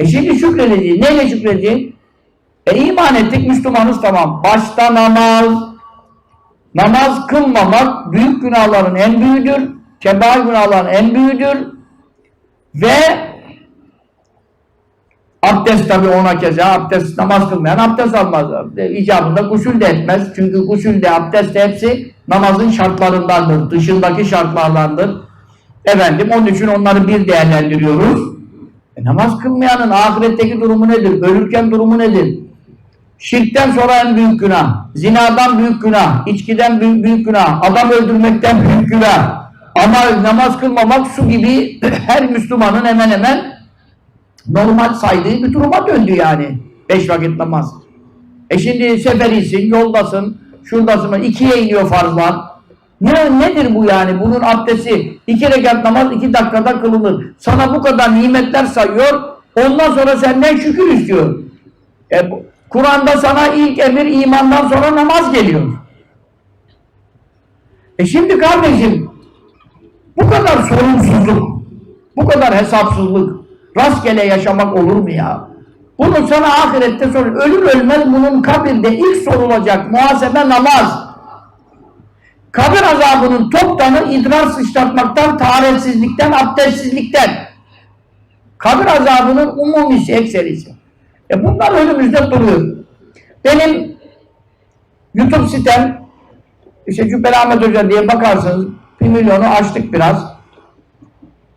E şimdi şükredeceğiz. Neyle şükredeceğiz? E iman ettik, Müslümanız tamam. Başta namaz, namaz kılmamak büyük günahların en büyüğüdür. Kebair günahların en büyüğüdür. Ve abdest tabi ona keza abdest namaz kılmayan abdest almaz. E, İcabında gusül de etmez. Çünkü gusül de abdest de hepsi namazın şartlarındandır. Dışındaki şartlardandır. Efendim onun için onları bir değerlendiriyoruz. E, namaz kılmayanın ahiretteki durumu nedir? Ölürken durumu nedir? Şirkten sonra en büyük günah, zinadan büyük günah, içkiden büyük, büyük günah, adam öldürmekten büyük günah. Ama namaz kılmamak su gibi her Müslümanın hemen hemen normal saydığı bir duruma döndü yani. Beş vakit namaz. E şimdi seferisin, yoldasın, şuradasın, ikiye iniyor farzlar. Ne, nedir bu yani? Bunun abdesti iki rekat namaz iki dakikada kılınır. Sana bu kadar nimetler sayıyor, ondan sonra senden şükür istiyor. E, Kur'an'da sana ilk emir imandan sonra namaz geliyor. E şimdi kardeşim bu kadar sorumsuzluk, bu kadar hesapsızlık, rastgele yaşamak olur mu ya? Bunu sana ahirette sor. Ölür ölmez bunun kabirde ilk sorulacak muhasebe namaz. Kabir azabının toptanı idrar sıçratmaktan, tahammülsizlikten, abdestsizlikten. Kabir azabının umumisi, ekserisi. E bunlar önümüzde duruyor. Benim YouTube sitem işte Cübbeli Ahmet Hoca diye bakarsınız bir milyonu açtık biraz.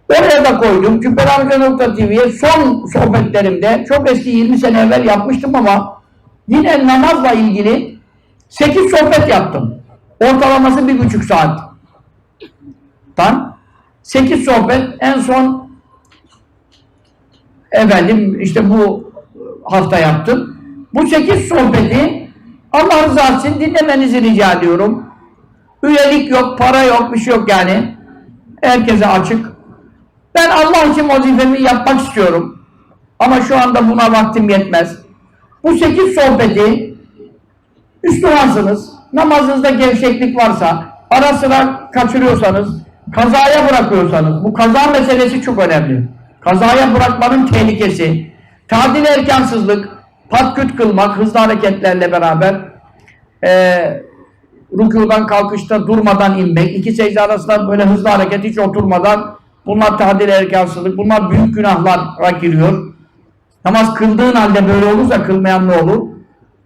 Oraya da koydum. Cübbeliahmethoca.tv'ye son sohbetlerimde çok eski 20 sene evvel yapmıştım ama yine namazla ilgili 8 sohbet yaptım. Ortalaması bir buçuk saat. Tan 8 sohbet en son efendim işte bu hafta yaptım. Bu 8 sohbeti Allah rızası için dinlemenizi rica ediyorum. Üyelik yok, para yok, bir şey yok yani. Herkese açık. Ben Allah için vazifemi yapmak istiyorum. Ama şu anda buna vaktim yetmez. Bu 8 sohbeti Müslümansınız. Namazınızda gevşeklik varsa, ara sıra kaçırıyorsanız, kazaya bırakıyorsanız, bu kaza meselesi çok önemli. Kazaya bırakmanın tehlikesi, tadil erkansızlık, patküt kılmak, hızlı hareketlerle beraber eee rükudan kalkışta durmadan inmek, iki secde arasında böyle hızlı hareket hiç oturmadan bunlar tadil erkansızlık, bunlar büyük günahlara giriyor. Namaz kıldığın halde böyle olursa kılmayan ne olur?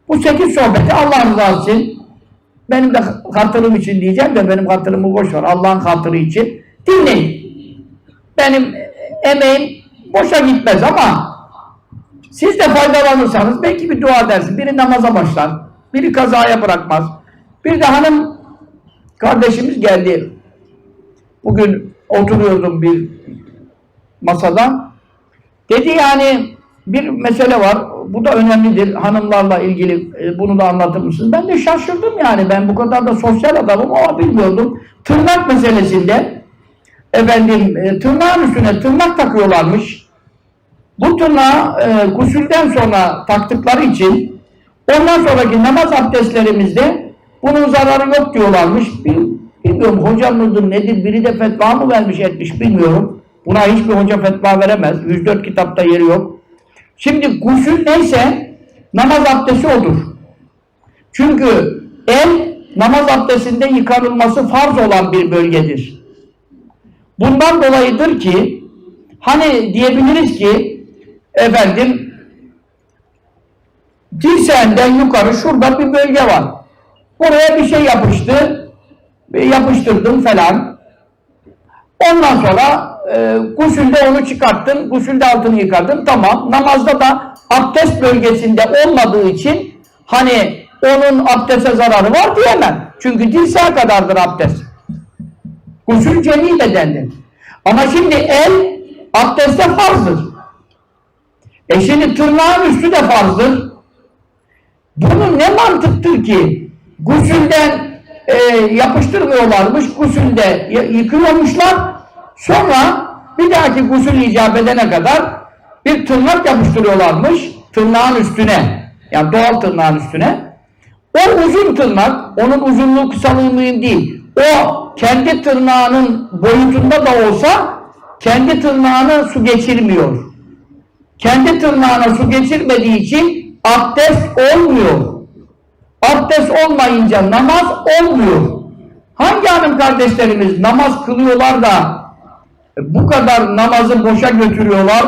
Bu sekiz sohbeti Allah rızası için benim de hatırım için diyeceğim de benim hatırımı boş ver. Allah'ın hatırı için dinleyin. Benim emeğim boşa gitmez ama siz de faydalanırsanız belki bir dua edersin. Biri namaza başlar, biri kazaya bırakmaz. Bir de hanım kardeşimiz geldi. Bugün oturuyordum bir masada. Dedi yani bir mesele var. Bu da önemlidir. Hanımlarla ilgili e, bunu da anlatır mısınız? Ben de şaşırdım yani. Ben bu kadar da sosyal adamım ama bilmiyordum. Tırnak meselesinde efendim e, tırnağın üstüne tırnak takıyorlarmış. Bu tırnağı e, gusülden sonra taktıkları için ondan sonraki namaz abdestlerimizde bunun zararı yok diyorlarmış. Bil- Bilmiyorum hoca mıdır nedir biri de fetva mı vermiş etmiş bilmiyorum. Buna hiçbir hoca fetva veremez. 104 kitapta yeri yok. Şimdi gusül neyse namaz abdesti odur. Çünkü el namaz abdestinde yıkanılması farz olan bir bölgedir. Bundan dolayıdır ki hani diyebiliriz ki efendim dirseğinden yukarı şurada bir bölge var. Oraya bir şey yapıştı. Yapıştırdım falan. Ondan sonra e, gusülde onu çıkarttın. Gusülde altını yıkadın. Tamam. Namazda da abdest bölgesinde olmadığı için hani onun abdeste zararı var diyemem. Çünkü dirseğe kadardır abdest. Gusül cemi bedendir. Ama şimdi el abdeste farzdır. E şimdi tırnağın üstü de farzdır. Bunun ne mantıktır ki? Gusülden e, yapıştırmıyorlarmış, gusülde yıkıyormuşlar. Sonra bir dahaki gusül icap edene kadar bir tırnak yapıştırıyorlarmış tırnağın üstüne. Yani doğal tırnağın üstüne. O uzun tırnak, onun uzunluğu kısalığı değil. O kendi tırnağının boyutunda da olsa kendi tırnağına su geçirmiyor. kendi tırnağına su geçirmediği için abdest olmuyor. Abdest olmayınca namaz olmuyor. Hangi hanım kardeşlerimiz namaz kılıyorlar da bu kadar namazı boşa götürüyorlar,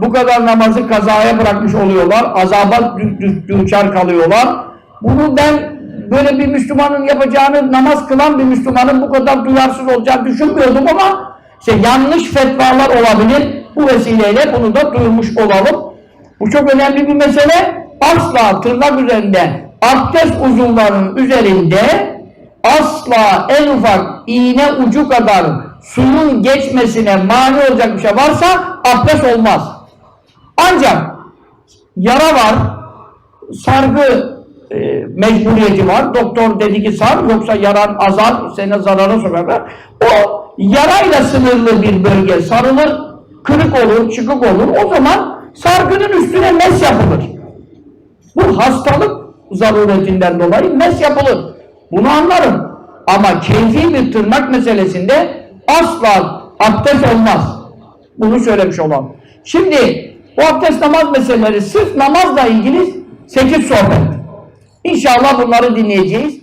bu kadar namazı kazaya bırakmış oluyorlar, azaba dü- dü- düçar kalıyorlar. Bunu ben böyle bir Müslümanın yapacağını, namaz kılan bir Müslümanın bu kadar duyarsız olacağını düşünmüyordum ama işte yanlış fetvalar olabilir. Bu vesileyle bunu da duyurmuş olalım. Bu çok önemli bir mesele. Asla tırnak üzerinde, abdest uzunlarının üzerinde asla en ufak iğne ucu kadar suyun geçmesine mani olacak bir şey varsa abdest olmaz. Ancak yara var, sargı e, mecburiyeti var. Doktor dedi ki sar yoksa yaran azar, seni zarara sokar. O yarayla sınırlı bir bölge sarılır, kırık olur, çıkık olur. O zaman sargının üstüne mes yapılır. Bu hastalık zaruretinden dolayı mes yapılır. Bunu anlarım. Ama keyfi bir tırnak meselesinde asla abdest olmaz. Bunu söylemiş olalım. Şimdi bu abdest namaz meseleleri sırf namazla ilgili 8 sohbet. İnşallah bunları dinleyeceğiz.